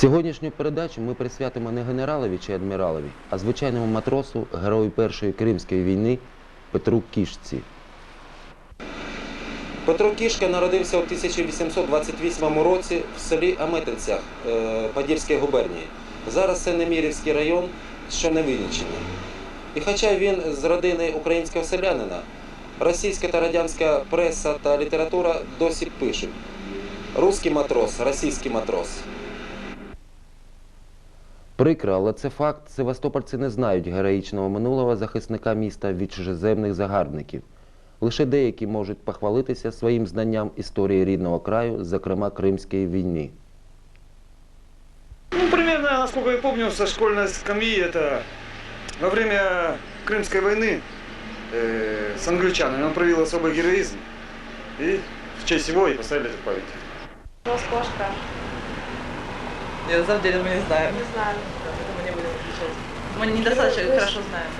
Сьогоднішню передачу ми присвятимо не генералові чи адміралові, а звичайному матросу, герою Першої Кримської війни Петру Кішці. Петро Кішка народився у 1828 році в селі Аметинцях е, Подільської губернії. Зараз це Немірівський район, що на Вінниччині. І хоча він з родини українського селянина, російська та радянська преса та література досі пишуть Руський матрос, російський матрос. Прикро, але це факт. Севастопольці не знають героїчного минулого захисника міста від чужеземних загарбників. Лише деякі можуть похвалитися своїм знанням історії рідного краю, зокрема Кримської війни. Ну, примерно, насколько я помню, со школьной скамьи, это во время Крымской войны э, с англичанами он проявил особый героизм. И в честь его и поставили этот памятник. Роскошка. Я на самом деле мы не знаем. Не знаю. Поэтому не будем отвечать. Мы недостаточно хорошо знаем.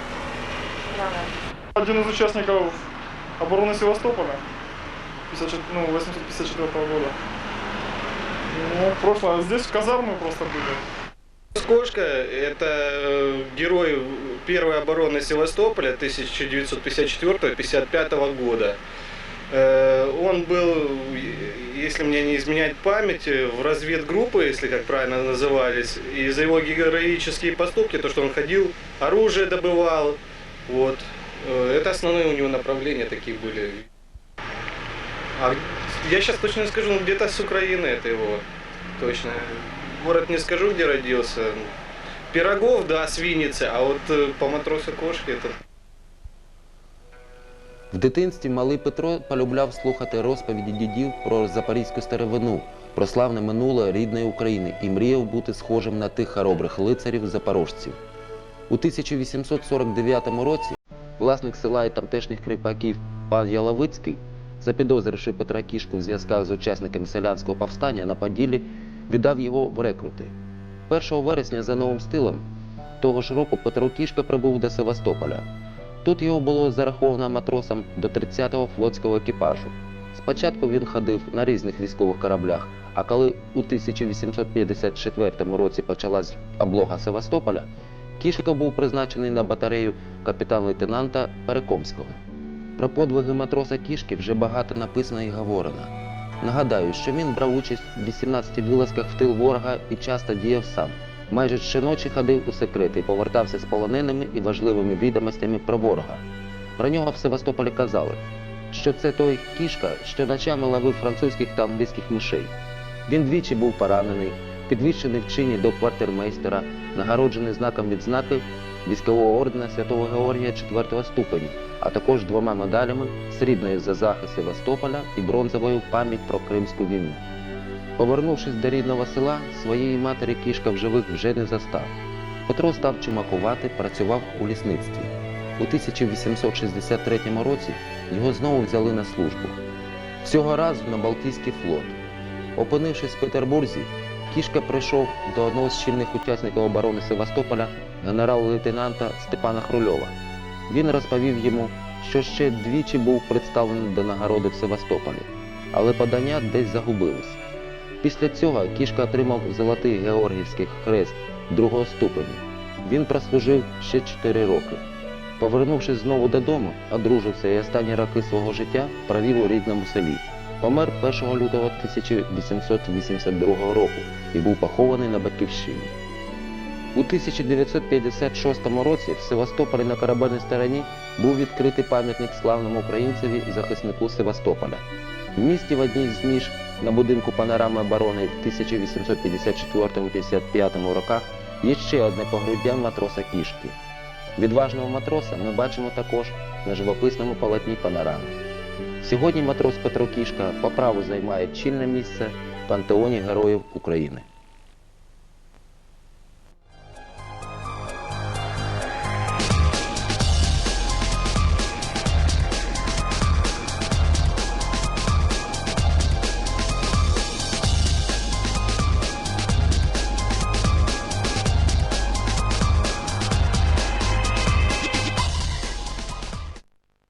Ладно. Один из участников обороны Севастополя 54, ну, 854 года. Ну, прошлое. Здесь казармы просто были. Скошка – это э, герой первой обороны Севастополя 1954-1955 года. Э, Он был, если мне не изменяет память, в разведгруппы, если как правильно назывались. И за его героические поступки, то, что он ходил, оружие добывал, вот. Э, Это основные у него направления такие были. А я сейчас точно не скажу, ну, где-то с Украины это его точно. Город не скажу, где родился. Пирогов, да, с Винницы, а вот э, по матросу кошки это В дитинстві малий Петро полюбляв слухати розповіді дідів про запорізьку старовину, про славне минуле рідної України і мріяв бути схожим на тих хоробрих лицарів запорожців. У 1849 році власник села і тамтешніх кріпаків пан Яловицький, запідозривши Петра Кішку в зв'язках з учасниками селянського повстання на Поділлі, віддав його в рекрути. 1 вересня за новим стилем того ж року Петро Кішка прибув до Севастополя. Тут його було зараховано матросом до 30-го флотського екіпажу. Спочатку він ходив на різних військових кораблях, а коли у 1854 році почалась облога Севастополя, Кішко був призначений на батарею капітан-лейтенанта Перекомського. Про подвиги матроса Кішки вже багато написано і говорено. Нагадаю, що він брав участь в 18 вилазках в тил ворога і часто діяв сам. Майже щоночі ходив у секрети повертався з полоненими і важливими відомостями про ворога. Про нього в Севастополі казали, що це той кішка, що ночами ловив французьких та англійських мишей. Він двічі був поранений, підвищений в чині до квартирмейстера, нагороджений знаком відзнаки військового ордена Святого Георгія 4 ступеню, а також двома медалями срібною за захист Севастополя і бронзовою в пам'ять про Кримську війну. Повернувшись до рідного села, своєї матері кішка в живих вже не застав. Петро став чимакувати, працював у лісництві. У 1863 році його знову взяли на службу. Всього разу на Балтійський флот. Опинившись в Петербурзі, кішка прийшов до одного з чільних учасників оборони Севастополя генерал-лейтенанта Степана Хрульова. Він розповів йому, що ще двічі був представлений до нагороди в Севастополі, але подання десь загубились. Після цього кішка отримав золотий Георгіївський хрест другого ступеню. Він прослужив ще 4 роки. Повернувшись знову додому, одружився і останні роки свого життя провів у рідному селі. Помер 1 лютого 1882 року і був похований на батьківщині. У 1956 році в Севастополі на корабельній стороні був відкритий пам'ятник славному українцеві захиснику Севастополя. В місті в одній з ніж на будинку панорами оборони в 1854-55 роках є ще одне погруддя матроса кішки. Відважного матроса ми бачимо також на живописному полотні панорами. Сьогодні матрос Петро Кішка по праву займає чільне місце в пантеоні Героїв України.